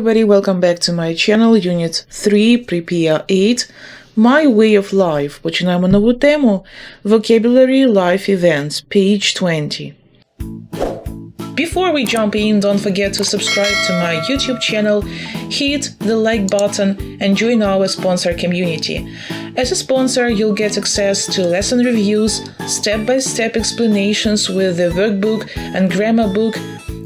everybody, welcome back to my channel, Unit 3, Prepare 8, My Way of Life. Починаємо нову тему Vocabulary Life Events, page 20. Before we jump in, don't forget to subscribe to my YouTube channel, hit the like button, and join our sponsor community. As a sponsor, you'll get access to lesson reviews, step by step explanations with the workbook and grammar book,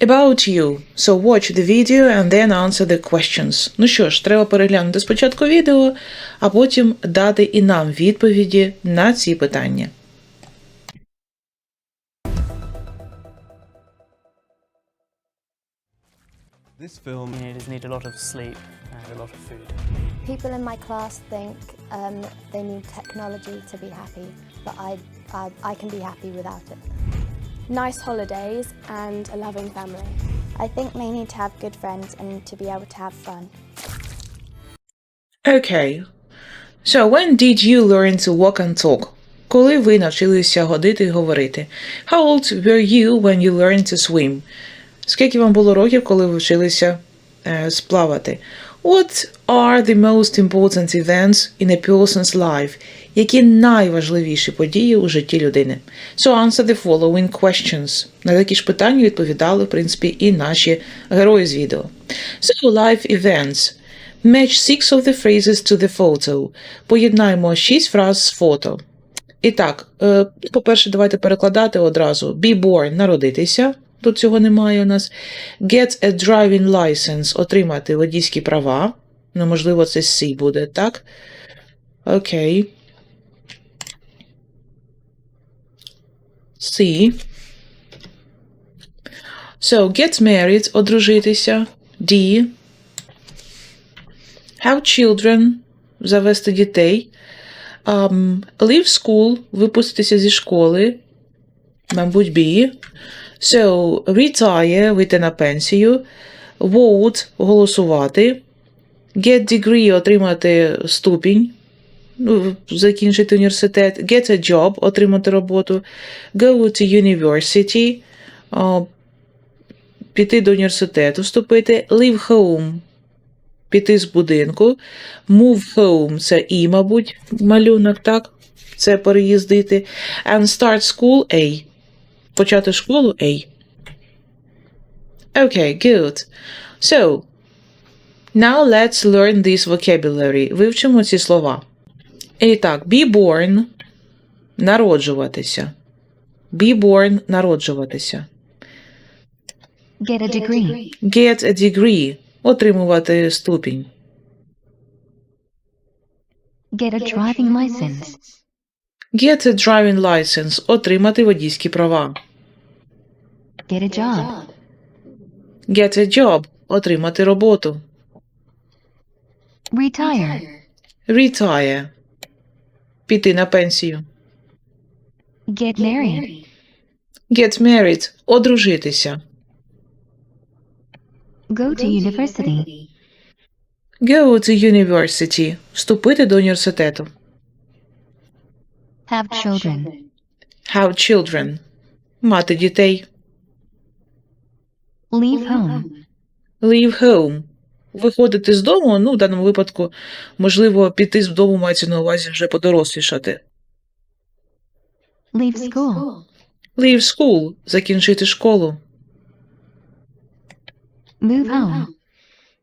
About you. So watch the video and then answer the questions. Ну що ж, треба переглянути спочатку відео, а потім дати і нам відповіді на ці питання. This film Teenagers need a lot of sleep and a lot of food. People in my class think um, they need technology to be happy, but I, I, I can be happy without it. Nice holidays and a loving family. I think they need to have good friends and to be able to have fun. Okay. So when did you learn to walk and talk? Коли ви навчилися ходити і говорити? How old were you when you learned to swim? Скільки вам було років, коли ви вчилися е, сплавати? What are the most important events in a person's life? Які найважливіші події у житті людини? So answer the following questions. На такі ж питання відповідали, в принципі, і наші герої з відео. So, life events. Match six of the phrases to the photo. Поєднаємо шість фраз з фото. І так, е, по-перше, давайте перекладати одразу. Be born – народитися. Тут цього немає у нас. Get a driving license – отримати водійські права. Ну, можливо, це C буде, так? Окей. C. So, get married – одружитися. D. Have children – завести дітей. Um, leave school – випуститися зі школи. Мабуть, B. So, retire – вийти на пенсію. Vote – голосувати. Get degree – отримати ступінь. Ну, закінчити університет. Get a job – отримати роботу. Go to university – піти до університету, вступити. Leave home – піти з будинку. Move home – це і, мабуть, малюнок, так? Це переїздити. And start school – A. Почати школу – A. Okay, good. So, now let's learn this vocabulary. Вивчимо ці слова. І так, be born – народжуватися. Be born – народжуватися. Get a degree. Get a degree – отримувати ступінь. Get a driving license. Get a driving license – отримати водійські права. Get a job. Get a job – отримати роботу. Retire. Retire – піти на пенсію. Get married. Get married – одружитися. Go to university. Go to university – вступити до університету. Have children. Have children – мати дітей. Leave home. Leave home – виходити з дому, ну, в даному випадку, можливо, піти з дому мається на увазі вже подорослішати. Leave school. Leave school – закінчити школу. Move home.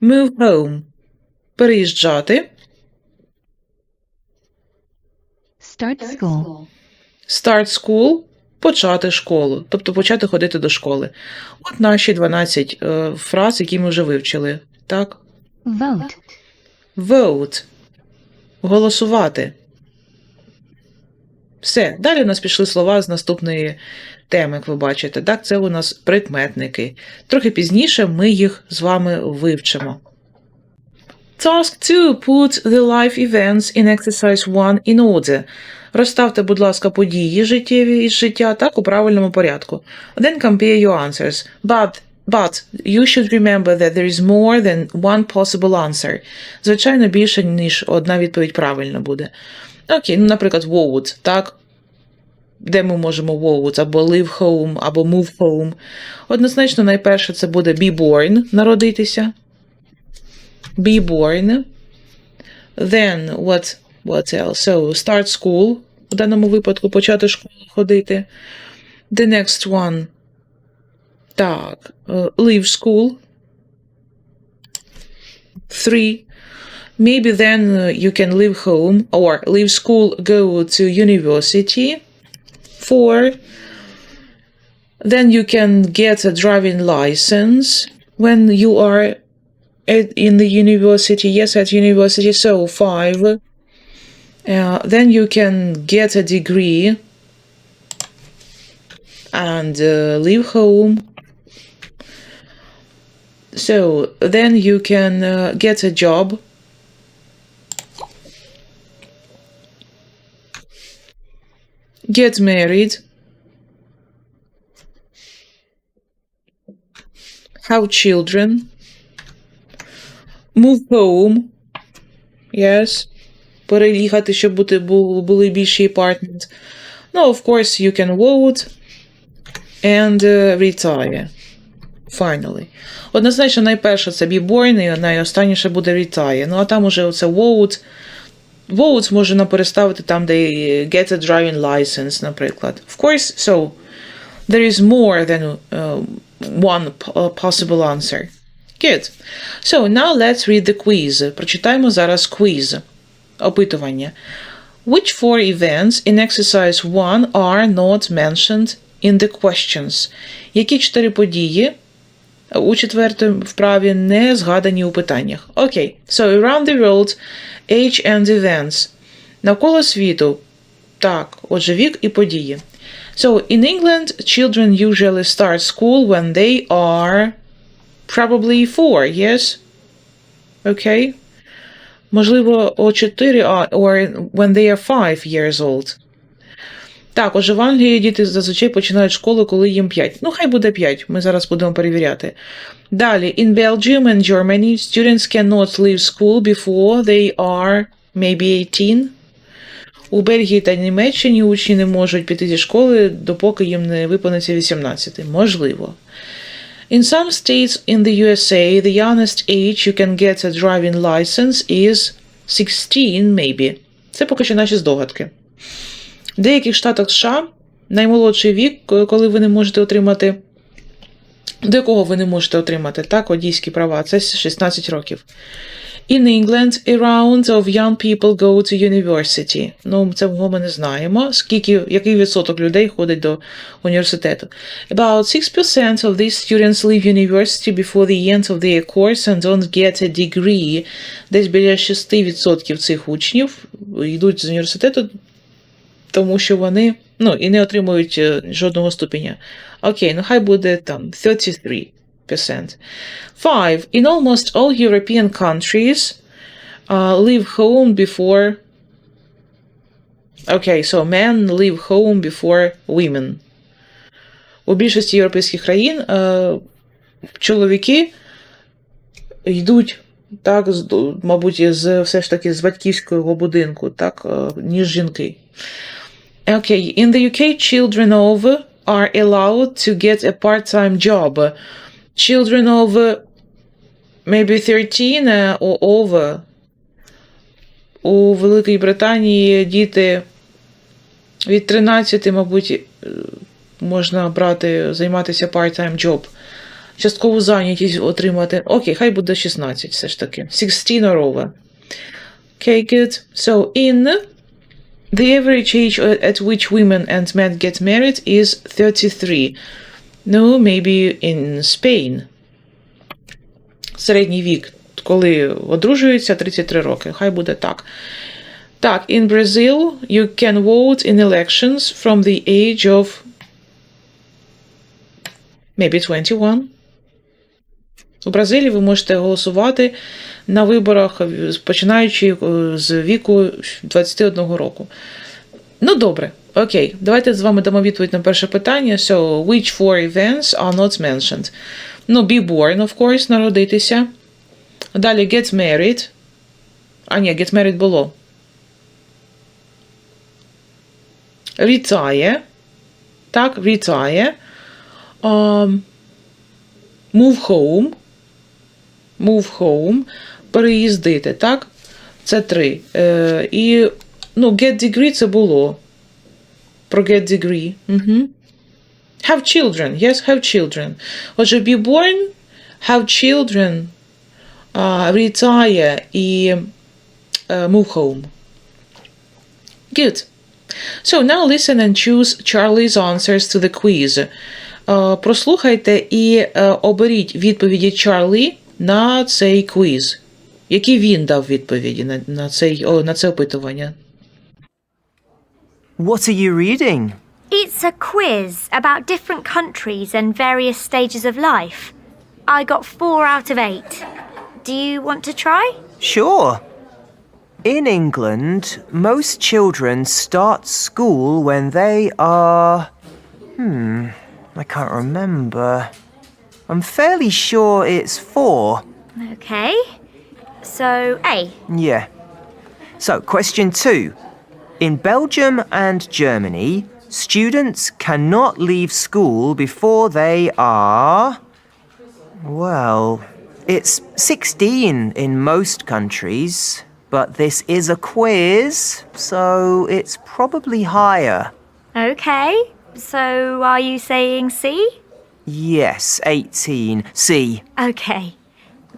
Move home – переїжджати. Start school. Start school – почати школу, тобто почати ходити до школи. От наші 12 е, фраз, які ми вже вивчили. Так? Vote. Vote – голосувати. Все, далі у нас пішли слова з наступної теми, як ви бачите. Так, це у нас прикметники. Трохи пізніше ми їх з вами вивчимо. Task 2. Put the life events in exercise 1 in order. Розставте, будь ласка, події життєві із життя так у правильному порядку. Then compare your answers. But, but you should remember that there is more than one possible answer. Звичайно, більше, ніж одна відповідь правильна буде. Окей, ну, наприклад, would, так? Де ми можемо would, або live home, або move home. Однозначно, найперше це буде be born, народитися. Be born. Then what, what else? So, start school. В даному випадку почати школу ходити. The next one. Так. е, Leave school. Three. Maybe then uh, you can leave home or leave school, go to university. Four. Then you can get a driving license when you are at, in the university. Yes, at university. So five. Uh, then you can get a degree and uh, leave home. So then you can uh, get a job. Get married. Have children. Move home. Yes. Переїхати, щоб бути, бу- були більші apartments. No, of course, you can vote and uh, retire. Finally. Однозначно, найперше це be born, і найостанніше буде retire. Ну, а там уже оце vote. Vote можна переставити там, де get a driving license, наприклад. Of course, so there is more than uh, one p- uh, possible answer. Good. So now let's read the quiz. Прочитаємо зараз quiz. Опитування. Which four events in exercise 1 are not mentioned in the questions? Які чотири події у четвертій вправі не згадані у питаннях? Окей. So around the world, age and events. Навколо світу. Так, отже, вік і події. So in England, children usually start school when they are probably four, yes? Okay. Можливо, о 4, а- or when they are five years old. Так, отже, в Англії діти зазвичай починають школу, коли їм 5. Ну, хай буде 5, ми зараз будемо перевіряти. Далі, in Belgium and Germany, students cannot leave school before they are maybe 18. У Бельгії та Німеччині учні не можуть піти зі школи, допоки їм не виповниться 18. Можливо. In some states in the USA, the youngest age you can get a driving license is 16, maybe. Це поки що наші здогадки. В деяких штатах США наймолодший вік, коли ви не можете отримати. До якого ви не можете отримати так, водійські права, це 16 років. In England, a round of young people go to university. Ну, це ми не знаємо. Скільки, який відсоток людей ходить до університету? About 6% of these students leave university before the end of their course and don't get a degree. Десь біля 6% цих учнів йдуть з університету, тому що вони ну, і не отримують е, жодного ступеня. Окей, ну хай буде там 33%. 5. In almost all European countries, uh, leave home before. Okay, so men leave home before women. У більшості європейських країн е, чоловіки йдуть, так, мабуть, з, все ж таки з батьківського будинку, так, е, ніж жінки. Okay, in the UK, children of are allowed to get a part-time job. Children of uh, maybe 13 uh, or over. У Великій Британії діти від 13, мабуть, е, можна брати, займатися part-time job. Часткову зайнятість отримати. Окей, хай буде 16 все ж таки. 16 or over. Okay, good. So in the average age at which women and men get married is 33. No, maybe in Spain. Середній вік, коли одружуються 33 роки. Хай буде так. Так, in Brazil you can vote in elections from the age of maybe 21. У Бразилії ви можете голосувати на виборах, е, починаючи е, з віку 21 року. Ну, добре, окей. Давайте з вами дамо відповідь на перше питання. So, which four events are not mentioned? Ну, be born, of course, народитися. Далі get married. А ні, get married було. Retire. Так, retire. Um, move home. Move home. Переїздити, так? Це три. Е, і, ну, get degree це було. Про get degree. Угу. Have children. Yes, have children. Отже, be born, have children, uh, retire і uh, move home. Good. So now listen and choose Charlie's answers to the quiz. Е, прослухайте і е, оберіть відповіді Чарлі на цей квіз. Які він дав відповіді на, на, цей, о, на це опитування? What are you reading? It's a quiz about different countries and various stages of life. I got four out of eight. Do you want to try? Sure. In England, most children start school when they are. Hmm, I can't remember. I'm fairly sure it's four. Okay. So, A. Yeah. So, question two. In Belgium and Germany, students cannot leave school before they are. Well, it's 16 in most countries, but this is a quiz, so it's probably higher. Okay. So, are you saying C? Yes, 18. C. Okay.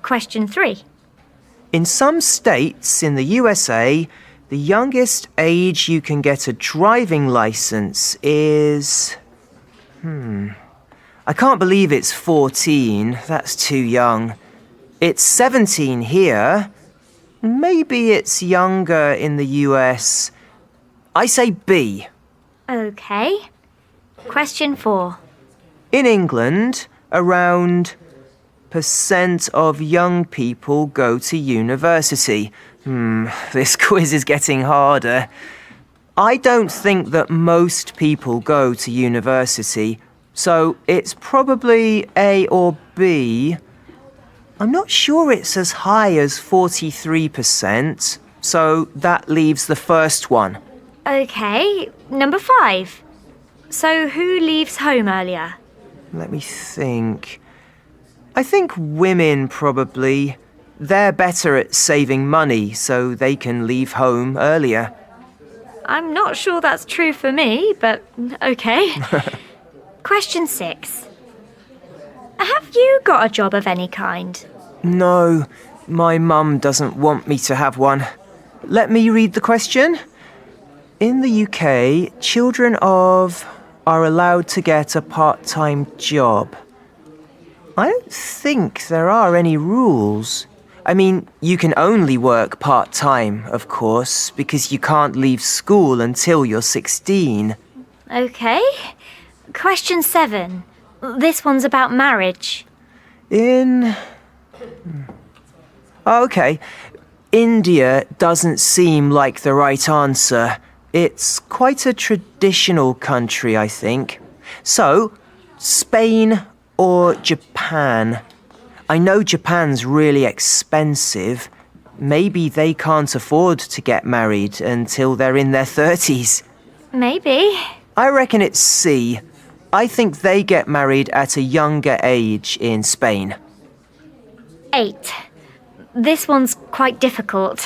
Question three. In some states in the USA, the youngest age you can get a driving license is. Hmm. I can't believe it's 14. That's too young. It's 17 here. Maybe it's younger in the US. I say B. Okay. Question four. In England, around percent of young people go to university. Hmm, this quiz is getting harder. I don't think that most people go to university, so it's probably A or B. I'm not sure it's as high as 43%, so that leaves the first one. Okay. Number five. So, who leaves home earlier? Let me think. I think women probably. They're better at saving money, so they can leave home earlier. I'm not sure that's true for me, but okay. Question six. Have you got a job of any kind? No, my mum doesn't want me to have one. Let me read the question. In the UK, children of are allowed to get a part time job. I don't think there are any rules. I mean, you can only work part time, of course, because you can't leave school until you're 16. Okay. Question seven. This one's about marriage. In. Hmm. Okay. India doesn't seem like the right answer. It's quite a traditional country, I think. So, Spain or Japan? I know Japan's really expensive. Maybe they can't afford to get married until they're in their 30s. Maybe. I reckon it's C. I think they get married at a younger age in Spain. Eight. This one's quite difficult.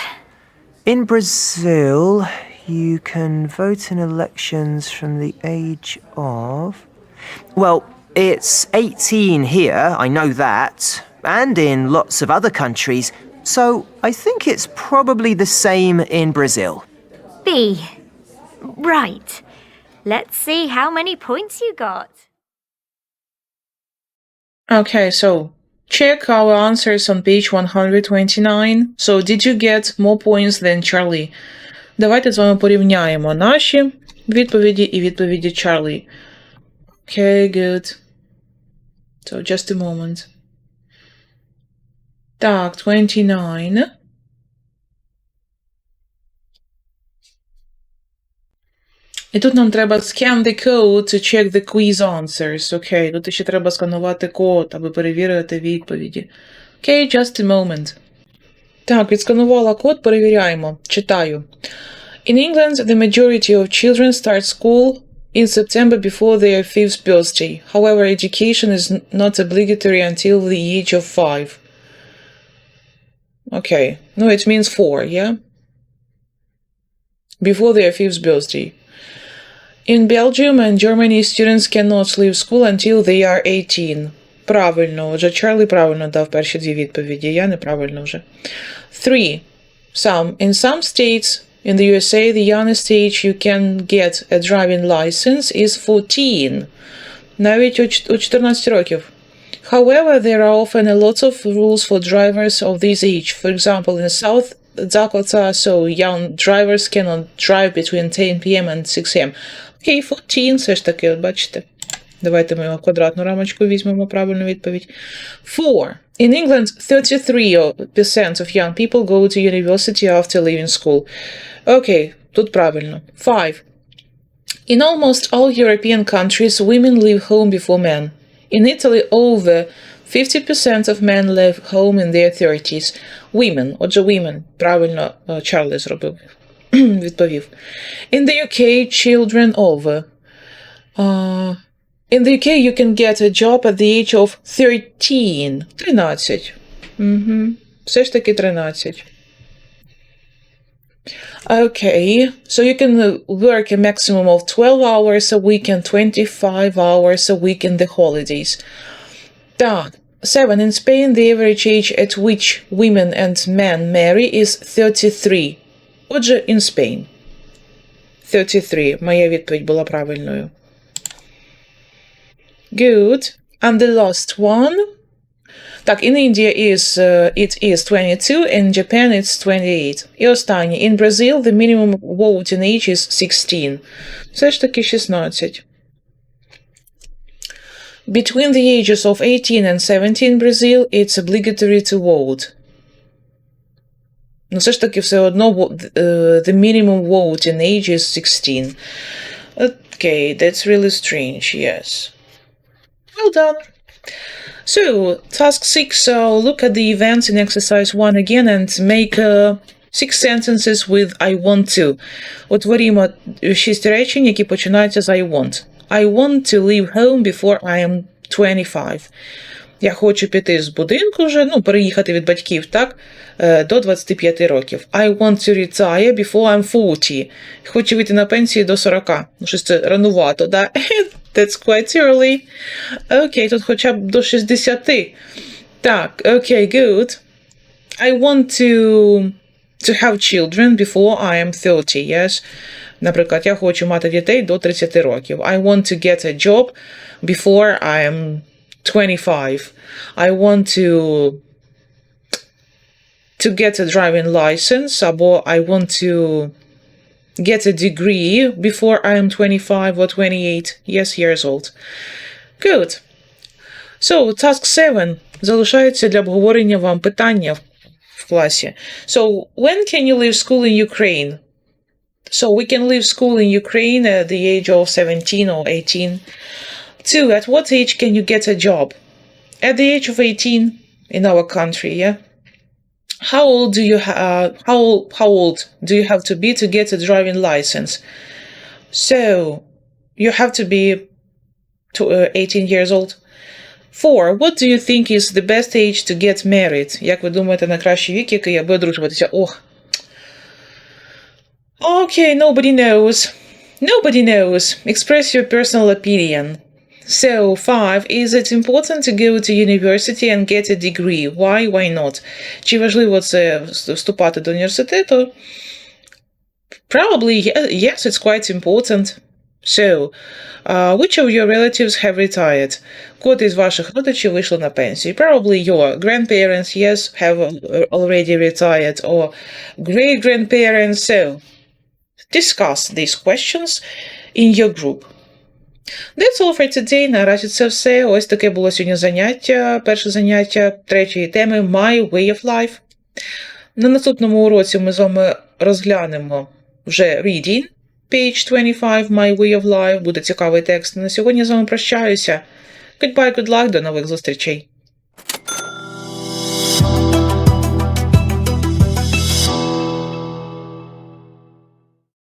In Brazil, you can vote in elections from the age of. Well, it's 18 here, I know that, and in lots of other countries, so I think it's probably the same in Brazil. B. Right. Let's see how many points you got. Okay, so check our answers on page 129. So, did you get more points than Charlie? Давайте з вами порівняємо наші відповіді і відповіді Чарлі. Okay, good. So, just a moment. Так, 29. І тут нам треба scan the code to check the quiz answers. Окей, тут ще треба сканувати код, аби перевірити відповіді. Окей, just a moment. Так, відсканувала код, перевіряємо. Читаю. In England, the majority of children start school in September before their fifth birthday. However, education is n- not obligatory until the age of five. Okay, no, it means four, yeah? Before their fifth birthday. In Belgium and Germany, students cannot leave school until they are 18. Правильно, отже, Чарлі правильно дав перші дві відповіді, я неправильно вже. Three. Some. In some states in the USA, the youngest age you can get a driving license is 14. Навіть у чт- у 14 років. However, there are often a lot of rules for drivers of this age. For example, in South Dakota, so young drivers cannot drive between 10 p.m. and 6 a.m. Окей, 14, все ж таки, от бачите. Давайте ми квадратну рамочку візьмемо правильну відповідь. Four. In England, 33% of young people go to university after leaving school. Окей, тут правильно. Five. In almost all European countries, women leave home before men. In Italy, over 50% of men leave home in their 30s. Women, отже, women, правильно е, Чарлі зробив, відповів. In the UK, children over. Uh, in the UK, you can get a job at the age of 13. 13. Угу. Все ж таки 13. Okay, so you can uh, work a maximum of 12 hours a week and 25 hours a week in the holidays. Так, 7. In Spain, the average age at which women and men marry is 33. Отже, in Spain. 33. Моя відповідь була правильною. Good. And the last one. Так, in India is, uh, it is 22, in Japan it's 28. І останнє. In Brazil the minimum voting age is 16. Все ж таки 16. Between the ages of 18 and 17 in Brazil, it's obligatory to vote. Ну, все ж таки все одно во- uh, the minimum voting age is 16. Okay, that's really strange, yes. Well done. So, task six, uh, look at the events in exercise one again and make uh, six sentences with I want to. Утворімо шість речень, які починаються з I want. I want to leave home before I am 25. Я хочу піти з будинку вже, ну, переїхати від батьків, так, е, до 25 років. I want to retire before I'm 40. Хочу вийти на пенсію до 40. Ну, щось це ранувато, да? That's quite early. Окей, тут хоча б до 60. Так, окей, good. I want to, to have children before I am 30, yes? Наприклад, я хочу мати дітей до 30 років. I want to get a job before I am 25. I want to to get a driving license або I want to get a degree before I am 25 or 28 yes years old. Good. So, task 7. Залишається для обговорення вам питання в класі. So, when can you leave school in Ukraine? So, we can leave school in Ukraine at the age of 17 or 18. Two, at what age can you get a job? At the age of 18 in our country, yeah? How old do you ha- uh, how how old do you have to be to get a driving license? So, you have to be to, uh, 18 years old. Four, what do you think is the best age to get married? Як ви думаєте, найкращий вік, який аби одружуватися? Ох. Okay, nobody knows. Nobody knows. Express your personal opinion. So, five, is it important to go to university and get a degree? Why, why not? Чи важливо це вступати до університету? Probably, ye- yes, it's quite important. So, uh, which of your relatives have retired? Котрі з ваших родичів вийшли на пенсію? Probably your grandparents, yes, have uh, already retired, or great-grandparents. So, discuss these questions in your group. That's all for today. Наразі це все. Ось таке було сьогодні заняття. Перше заняття третьої теми My Way of Life. На наступному уроці ми з вами розглянемо вже reading. Page 25, My Way of Life. Буде цікавий текст. На сьогодні з вами прощаюся. Goodbye, good luck, до нових зустрічей.